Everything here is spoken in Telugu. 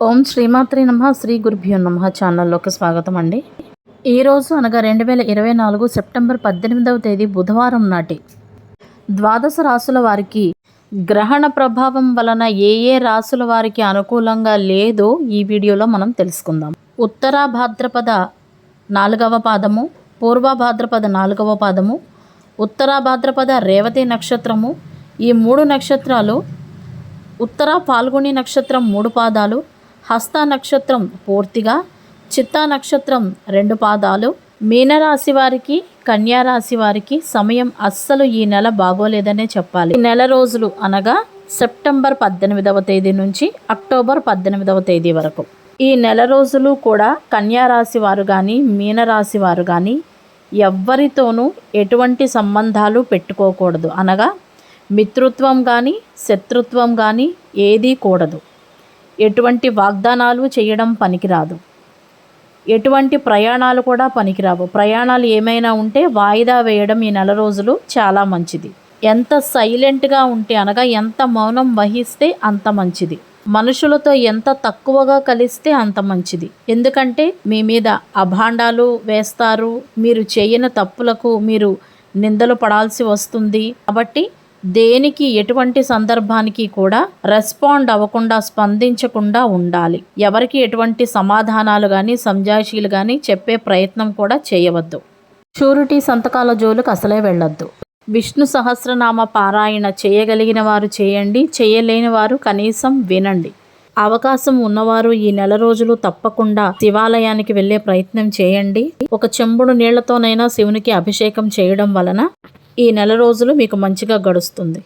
ఓం శ్రీమాత్రి నమ శ్రీ గురుభ్యో నమ ఛానల్లోకి స్వాగతం అండి. ఈరోజు అనగా రెండు వేల ఇరవై నాలుగు సెప్టెంబర్ పద్దెనిమిదవ తేదీ బుధవారం నాటి ద్వాదశ రాసుల వారికి గ్రహణ ప్రభావం వలన ఏ ఏ రాసుల వారికి అనుకూలంగా లేదో ఈ వీడియోలో మనం తెలుసుకుందాం. ఉత్తరా భాద్రపద నాలుగవ పాదము పూర్వ భాద్రపద నాలుగవ పాదము ఉత్తరా భాద్రపద రేవతి నక్షత్రము ఈ మూడు నక్షత్రాలు ఉత్తర పాల్గొని నక్షత్రం మూడు పాదాలు హస్త నక్షత్రం పూర్తిగా చిత్తా నక్షత్రం రెండు పాదాలు. మీనరాశి వారికి కన్యారాశి వారికి సమయం అస్సలు ఈ నెల బాగోలేదనే చెప్పాలి. ఈ నెల రోజులు అనగా సెప్టెంబర్ పద్దెనిమిదవ తేదీ నుంచి అక్టోబర్ పద్దెనిమిదవ తేదీ వరకు. ఈ నెల రోజులు కూడా కన్యారాశి వారు కానీ మీనరాశి వారు కానీ ఎవ్వరితోనూ ఎటువంటి సంబంధాలు పెట్టుకోకూడదు. అనగా మిత్రుత్వం కానీ శత్రుత్వం కానీ ఏదీ కూడదు. ఎటువంటి వాగ్దానాలు చేయడం పనికిరాదు. ఎటువంటి ప్రయాణాలు కూడా పనికిరావు. ప్రయాణాలు ఏమైనా ఉంటే వాయిదా వేయడం ఈ నెల రోజులు చాలా మంచిది. ఎంత సైలెంట్గా ఉంటే అనగా ఎంత మౌనం వహిస్తే అంత మంచిది. మనుషులతో ఎంత తక్కువగా కలిస్తే అంత మంచిది. ఎందుకంటే మీ మీద అభాండాలు వేస్తారు. మీరు చేయని తప్పులకు మీరు నిందలు పడాల్సి వస్తుంది. కాబట్టి దేనికి ఎటువంటి సందర్భానికి కూడా రెస్పాండ్ అవ్వకుండా స్పందించకుండా ఉండాలి. ఎవరికి ఎటువంటి సమాధానాలు కానీ సంజాయిషీలు కానీ చెప్పే ప్రయత్నం కూడా చేయవద్దు. షూరిటీ సంతకాల జోలుకు అసలే వెళ్ళొద్దు. విష్ణు సహస్రనామ పారాయణ చేయగలిగిన వారు చేయండి చేయలేని వారు కనీసం వినండి. అవకాశం ఉన్నవారు ఈ నెల రోజులు తప్పకుండా శివాలయానికి వెళ్ళే ప్రయత్నం చేయండి. ఒక చెంబుడు నీళ్ళతోనైనా శివునికి అభిషేకం చేయడం వలన ఈ నెల రోజులు మీకు మంచిగా గడుస్తుంది.